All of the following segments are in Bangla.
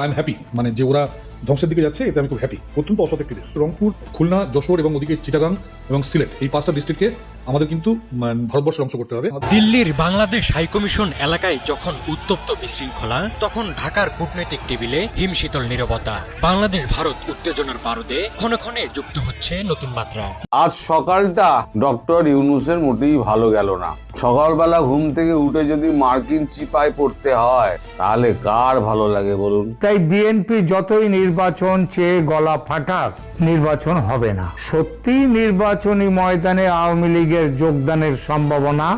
আই এম হ্যাপি মানে যে ওরা ধ্বংসের দিকে যাচ্ছে, এতে আমি খুব হ্যাপি অত্যন্ত অসৎ একটি দেশ। রংপুর, খুলনা, যশোর এবং ওদিকে চিটাগাং এবং সিলেট, এই পাঁচটা ডিস্ট্রিক্টকে আমাদের কিন্তু ভারতবর্ষের অংশ করতে হবে। দিল্লির বাংলাদেশ হাইকমিশন এলাকায় যখন উত্তপ্ত বিশৃঙ্খলা তখন ঢাকার কূটনৈতিক টেবিলে হিমশীতল নীরবতা। বাংলাদেশ ভারত উত্তেজনার পারদে ক্ষণে ক্ষণে যুক্ত হচ্ছে নতুন মাত্রা। আজ সকালটা ডক্টর ইউনুসের মোটেই ভালো গেল না। সকালবেলা ঘুম থেকে উঠে যদি মার্কিন চিপায় পড়তে হয় তাহলে কার ভালো লাগে বলুন? তাই বিএনপি যতই নির্বাচন চেয়ে গলা ফাটাক নির্বাচন হবে না। সত্যি নির্বাচনী ময়দানে আওয়ামী লীগের যোগদানের সম্ভাবনা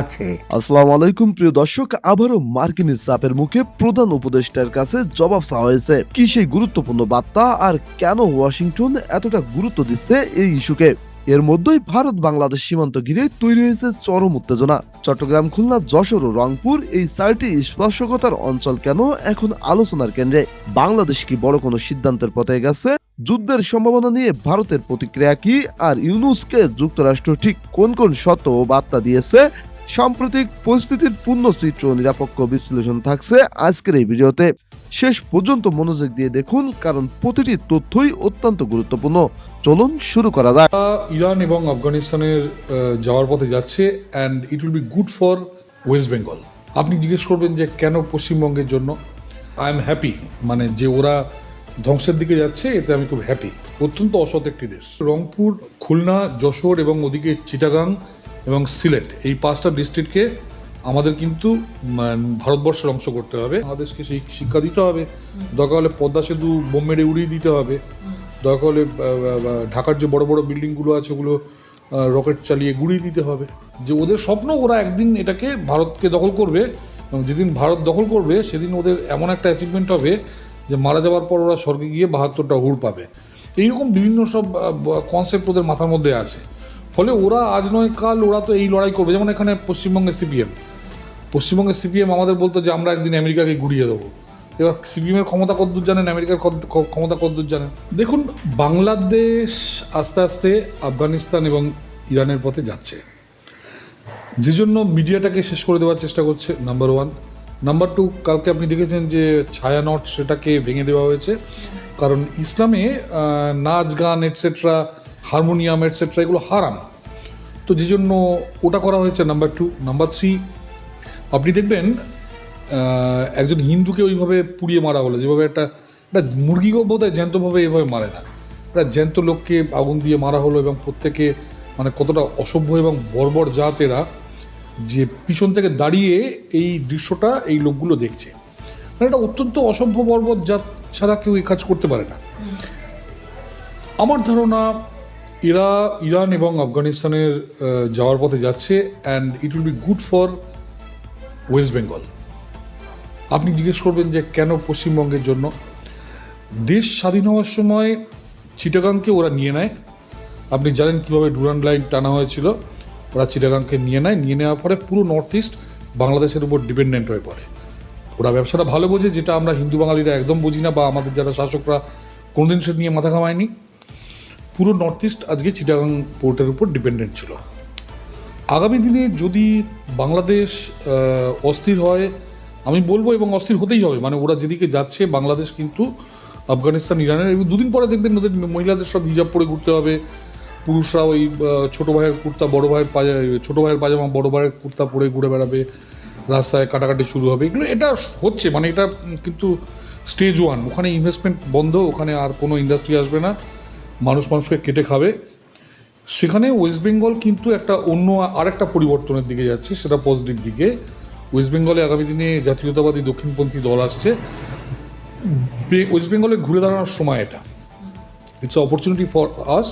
আছে। আসসালামু আলাইকুম, প্রিয় দর্শক। আবারও মার্কিন চাপের মুখে প্রধান উপদেষ্টার কাছে জবাব চাওয়া হয়েছে। কি সেই গুরুত্বপূর্ণ বার্তা আর কেন ওয়াশিংটন এতটা গুরুত্ব দিচ্ছে এই ইস্যুকে? এর মধ্যেই ভারত বাংলাদেশ সীমান্ত ঘিরে তৈরি হয়েছে চরম উত্তেজনা। চট্টগ্রাম, খুলনা, যশোর ও রংপুর এই চারটি স্পর্শকতার অঞ্চল কেন এখন আলোচনার কেন্দ্রে? বাংলাদেশ কি বড় কোনো সিদ্ধান্তের পথে গেছে? যুদ্ধের সম্ভাবনা নিয়ে ভারতের প্রতিক্রিয়া কি? আর ইউনুসকে যুক্তরাষ্ট্র ঠিক কোন কোন শর্ত ও বার্তা দিয়েছে? সাম্প্রতিক পরিস্থিতির পূর্ণ চিত্র নিরপেক্ষ বিশ্লেষণ থাকছে আজকের এই ভিডিওতে। শেষ পর্যন্ত মনোযোগ দিয়ে দেখুন, কারণ প্রতিটি তথ্যই অত্যন্ত গুরুত্বপূর্ণ। চলুন শুরু করা যাক। ইরান এবং আফগানিস্তানের যাওয়ার পথে যাচ্ছে and it will be good for West Bengal আপনি জিজ্ঞেস করবেন যে কেন পশ্চিমবঙ্গের জন্য? আই এম হ্যাপি মানে যে ওরা ধ্বংসের দিকে যাচ্ছে, এতে আমি খুব হ্যাপি অত্যন্ত অসৎ একটি দেশ। রংপুর, খুলনা, যশোর এবং ওদিকে চিটাগাং এবং সিলেট, এই পাঁচটা ডিস্ট্রিক্টকে আমাদের কিন্তু ভারতবর্ষের অংশ করতে হবে। আমাদেরকে সেই শিক্ষা দিতে হবে। দরকার হলে পদ্মা সেতু বোম মেরে উড়িয়ে দিতে হবে। দরকার হলে ঢাকার যে বড় বড় বিল্ডিংগুলো আছে ওগুলো রকেট চালিয়ে গুড়িয়ে দিতে হবে। যে ওদের স্বপ্ন, ওরা একদিন এটাকে ভারতকে দখল করবে। এবং যেদিন ভারত দখল করবে, সেদিন ওদের এমন একটা অ্যাচিভমেন্ট হবে যে মারা যাওয়ার পর ওরা স্বর্গে গিয়ে বাহাত্তরটা হুড় পাবে। এইরকম বিভিন্ন সব কনসেপ্ট ওদের মাথার মধ্যে আছে। ফলে ওরা আজ নয়, কাল ওরা তো এই লড়াই করবে। যেমন এখানে পশ্চিমবঙ্গে সিপিএম পশ্চিমবঙ্গের সিপিএম আমাদের বলতো যে, আমরা একদিন আমেরিকাকে গুড়িয়ে দেবো। এবার সিপিএমের ক্ষমতা কদ্দূর জানেন? আমেরিকার ক্ষমতা কদ্দূর জানেন? দেখুন, বাংলাদেশ আস্তে আস্তে আফগানিস্তান এবং ইরানের পথে যাচ্ছে। যে জন্য মিডিয়াটাকে শেষ করে দেওয়ার চেষ্টা করছে নাম্বার ওয়ান নাম্বার টু কালকে আপনি দেখেছেন যে, ছায়া নট সেটাকে ভেঙে দেওয়া হয়েছে। কারণ ইসলামে নাচ গান এটসেট্রা হারমোনিয়াম এটসেট্রা এগুলো হারাম। তো যে জন্য ওটা করা হয়েছে নাম্বার টু নাম্বার থ্রি আপনি দেখবেন একজন হিন্দুকে ওইভাবে পুড়িয়ে মারা হলো, যেভাবে একটা একটা মুরগিকেও বোধ হয় জ্যান্তভাবে এভাবে মারে না। একটা জ্যান্ত লোককে আগুন দিয়ে মারা হলো এবং প্রত্যেকে মানে কতটা অসভ্য এবং বর্বর জাত এরা যে পিছন থেকে দাঁড়িয়ে এই দৃশ্যটা এই লোকগুলো দেখছে। মানে এটা অত্যন্ত অসভ্য, বর্বর জাত ছাড়া কেউ এই কাজ করতে পারে না। আমার ধারণা, এরা ইরান এবং আফগানিস্তানের যাওয়ার পথে যাচ্ছে and it will be good for West Bengal আপনি জিজ্ঞেস করবেন যে কেন পশ্চিমবঙ্গের জন্য? দেশ স্বাধীন হওয়ার সময় চিটাগাংকে ওরা নিয়ে নেয়। আপনি জানেন কীভাবে ডুরান লাইন টানা হয়েছিল? ওরা চিটাগাংকে নিয়ে নেয়। নিয়ে নেওয়ার পরে পুরো নর্থ ইস্ট বাংলাদেশের উপর ডিপেন্ডেন্ট হয়ে পড়ে। ওরা ব্যবসাটা ভালো বোঝে, যেটা আমরা হিন্দু বাঙালিরা একদম বুঝি না বা আমাদের যারা শাসকরা কোনোদিন সে নিয়ে মাথা ঘামায়নি। পুরো নর্থ ইস্ট আজকে চিটাগাং পোর্টের উপর ডিপেন্ডেন্ট ছিল। আগামী দিনে যদি বাংলাদেশ অস্থির হয়, আমি বলব এবং অস্থির হতেই হবে। মানে ওরা যেদিকে যাচ্ছে, বাংলাদেশ কিন্তু আফগানিস্তান, ইরানের, এবং দুদিন পরে দেখবেন ওদের মহিলাদের সব হিজাব পরে ঘুরতে হবে। পুরুষরা ওই ছোটো ভাইয়ের কুর্তা, বড় ভাইয়ের পাজা, ছোটো ভাইয়ের পাজামা, বড় ভাইয়ের কুর্তা পরে ঘুরে বেড়াবে। রাস্তায় কাটাকাটি শুরু হবে। এগুলো, এটা হচ্ছে মানে এটা কিন্তু স্টেজ ওয়ান ওখানে ইনভেস্টমেন্ট বন্ধ, ওখানে আর কোনো ইন্ডাস্ট্রি আসবে না। মানুষ মানুষকে কেটে খাবে। সেখানে ওয়েস্ট বেঙ্গল কিন্তু একটা অন্য আরেকটা পরিবর্তনের দিকে যাচ্ছে, সেটা পজিটিভ দিকে। ওয়েস্ট বেঙ্গলে আগামী দিনে জাতীয়তাবাদী দক্ষিণপন্থী দল আসছে। ওয়েস্ট বেঙ্গলে ঘুরে দাঁড়ানোর সময় এটা। ইটস অপরচুনিটি ফর আস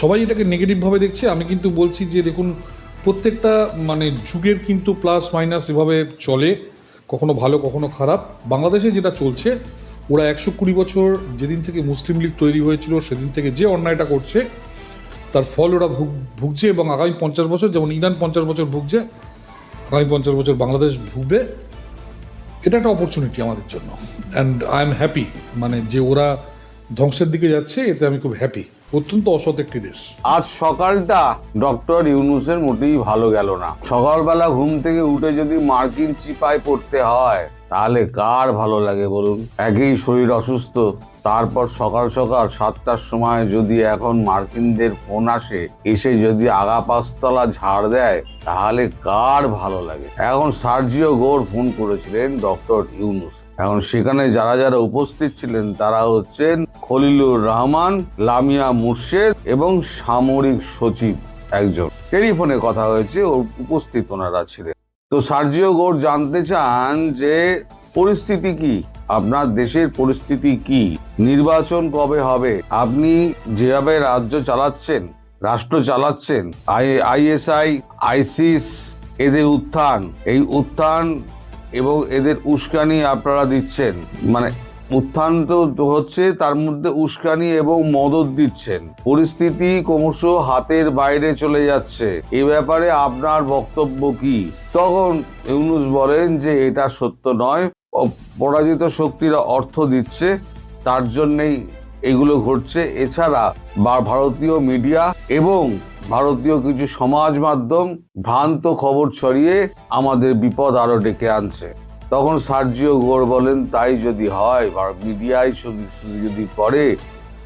সবাই এটাকে নেগেটিভভাবে দেখছে। আমি কিন্তু বলছি যে, দেখুন, প্রত্যেকটা মানে যুগের কিন্তু প্লাস মাইনাস এভাবে চলে। কখনো ভালো, কখনো খারাপ। বাংলাদেশে যেটা চলছে, ওরা একশো কুড়ি বছর যেদিন থেকে মুসলিম লীগ তৈরি হয়েছিল, সেদিন থেকে যে অন্যায়টা করছে তার ফল ওরা ভুগ, ভুগছে এবং আগামী পঞ্চাশ বছর, যেমন ইরান পঞ্চাশ বছর ভুগছে, আগামী পঞ্চাশ বছর বাংলাদেশ ভুগবে, এটা একটা অপরচুনিটি আমাদের জন্য। অ্যান্ড আই এম হ্যাপি মানে যে ওরা ধ্বংসের দিকে যাচ্ছে, এতে আমি খুব হ্যাপি অত্যন্ত অসৎ একটি দেশ। আজ সকালটা ডক্টর ইউনুসের মোটেই ভালো গেল না। সকালবেলা ঘুম থেকে উঠে যদি মার্কিন চিপায় পড়তে হয় তাহলে কার ভালো লাগে বলুন? একই শরীর অসুস্থ, তারপর সকাল সকাল সাতটার সময় যদি এখন মার্কিনদের ফোন আসে, এসে যদি আগা পাঁচতলা ঝাড় দেয়, তাহলে কার ভালো লাগে? এখন সার্জিও গোর ফোন করেছিলেন ডক্টর ইউনুস। এখন সেখানে যারা যারা উপস্থিত ছিলেন, তারা হচ্ছেন খলিলুর রহমান, লামিয়া মুর্শেদ এবং সামরিক সচিব একজন। টেলিফোনে কথা হয়েছে ওর উপস্থিত ওনারা ছিলেন। তো সার্জিও গোর জানতে চান যে পরিস্থিতি কি? আপনার দেশের পরিস্থিতি কি? নির্বাচন কবে হবে? আপনি যেভাবে রাজ্য চালাচ্ছেন, রাষ্ট্র চালাচ্ছেন, আই, আইএসআই, আইসিস, এদের উত্থান, এই উত্থান এবং এদের উস্কানি আপনারা দিচ্ছেন মানে উত্থান তো হচ্ছে, তার মধ্যে উস্কানি এবং মদত দিচ্ছেন। পরিস্থিতি ক্রমশ হাতের বাইরে চলে যাচ্ছে। এ ব্যাপারে আপনার বক্তব্য কি? তখন ইউনুস বলেন যে, এটা সত্য নয়। পরাজিত শক্তিরা অর্থ দিচ্ছে, তার জন্যেই এগুলো ঘটছে। এছাড়া ভারতীয় মিডিয়া এবং ভারতীয় কিছু সমাজ মাধ্যম ভ্রান্ত খবর ছড়িয়ে আমাদের বিপদ আরও ডেকে আনছে। তখন সার্জিও গোর বলেন, তাই যদি হয় মিডিয়ায় যদি করে,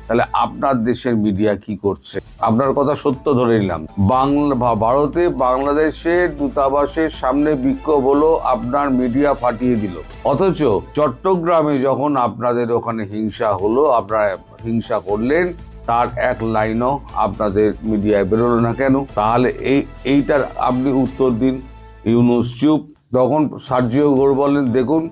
তাহলে আপনার দেশের মিডিয়া কি করছে? আপনার কথা সত্য ধরে নিলাম। বাংলা ভারতে বাংলাদেশের দূতাবাসের সামনে বিক্ষোভ হলো, আপনার মিডিয়া ফাটিয়ে দিল। অথচ চট্টগ্রামে যখন আপনাদের ওখানে হিংসা হলো, আপনারা হিংসা করলেন, তার এক লাইনও আপনাদের মিডিয়ায় বেরোলো না কেন? তাহলে এই, এইটার আপনি উত্তর দিন। ইউনুস চুপ তখন সার্জিও গোর বলেন, দেখুন,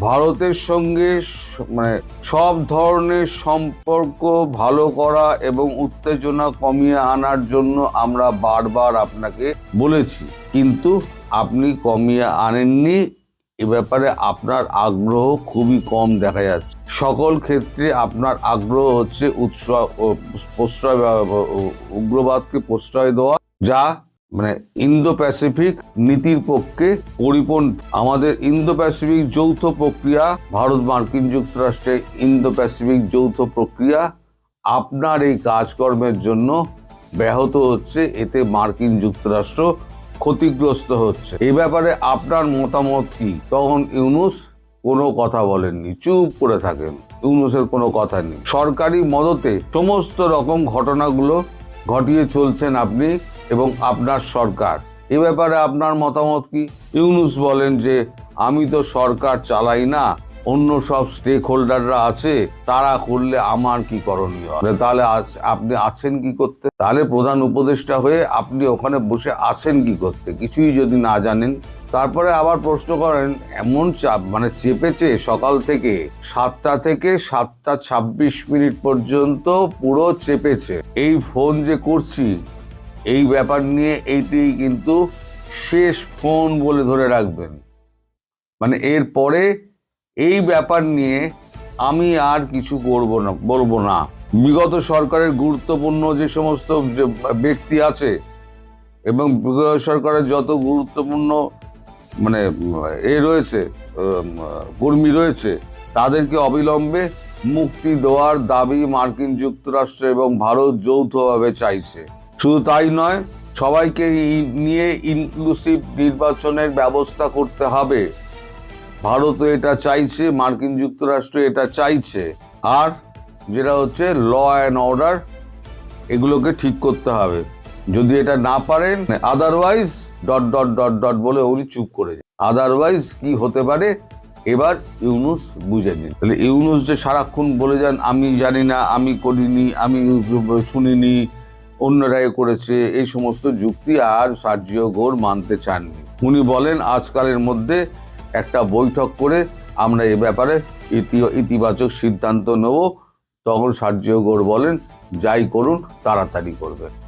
ভারতের সঙ্গে মানে সব ধরনের সম্পর্ক ভালো করা এবং উত্তেজনা কমিয়ে আনার জন্য আমরা বারবার আপনাকে বলেছি। কিন্তু আপনি কমিয়ে আনেননি। এ ব্যাপারে আপনার আগ্রহ খুবই কম দেখা যাচ্ছে। সকল ক্ষেত্রে আপনার আগ্রহ হচ্ছে উৎস- প্রশ্রয় উগ্রবাদকে প্রশ্রয় দেওয়া, যা মানে ইন্দো প্যাসিফিক নীতির পক্ষে পরিপন্থী। আমাদের ইন্দো প্যাসিফিক যৌথ প্রক্রিয়া, ভারত মার্কিন যুক্তরাষ্ট্রের ইন্দো প্যাসিফিক যৌথ প্রক্রিয়া, আপনার এই কাজকর্মের জন্য ব্যাহত হচ্ছে, এতে মার্কিন যুক্তরাষ্ট্র ক্ষতিগ্রস্ত হচ্ছে। এ ব্যাপারে আপনার মতামত কি? তখন ইউনুস কোনো কথা বলেননি, চুপ করে থাকেন। ইউনুসের কোনো কথা নেই। সরকারি মদতে সমস্ত রকম ঘটনাগুলো ঘটিয়ে চলছেন আপনি এবং আপনার সরকার। এ ব্যাপারে আপনার মতামত কি? ইউনুস বলেন যে, আমি তো সরকার চালাই না, অন্য সব স্টেক হোল্ডাররা আছে, তারা করলে আমার কি করণীয় তাহলে আপনি আছেন কি করতে? তাহলে প্রধান উপদেষ্টা হয়ে আপনি ওখানে বসে আছেন কি করতে? কিছুই যদি না জানেন তারপরে আবার প্রশ্ন করেন, এমন চাপ মানে চেপেছে সকাল থেকে সাতটা থেকে সাতটা ছাব্বিশ মিনিট পর্যন্ত পুরো চেপেছে। এই ফোন যে করছি, এই ব্যাপার নিয়ে এইটি কিন্তু শেষ ফোন বলে ধরে রাখবেন। মানে এর পরে এই ব্যাপার নিয়ে আমি আর কিছু করব না, বলব না। বিগত সরকারের গুরুত্বপূর্ণ যে সমস্ত ব্যক্তি আছে এবং বিগত সরকারের যত গুরুত্বপূর্ণ মানে এ রয়েছে কর্মী রয়েছে, তাদেরকে অবিলম্বে মুক্তি দেওয়ার দাবি মার্কিন যুক্তরাষ্ট্র এবং ভারত যৌথভাবে চাইছে। শুধু তাই নয়, সবাইকে নিয়ে ইনক্লুসিভ নির্বাচনের ব্যবস্থা করতে হবে। ভারত এটা চাইছে, মার্কিন যুক্তরাষ্ট্র এটা চাইছে। আর যেটা হচ্ছে ল অ্যান্ড অর্ডার এগুলোকে ঠিক করতে হবে। যদি এটা না পারেন otherwise dot dot dot dot বলে উনি চুপ করে যান। আদারওয়াইজ কি হতে পারে? এবার ইউনুস বুঝে নিন। তাহলে ইউনুস যে সারাক্ষণ বলে যান, আমি জানি না, আমি করিনি, আমি শুনিনি অন্যরাই করেছে এই সমস্ত যুক্তি আর সার্জিও ঘোর মানতে চাননি। উনি বলেন, আজকালের মধ্যে একটা বৈঠক করে আমরা এ ব্যাপারে ইতি- ইতিবাচক সিদ্ধান্ত নেব তখন সার্জিও ঘোর বলেন, যাই করুন, তাড়াতাড়ি করবেন।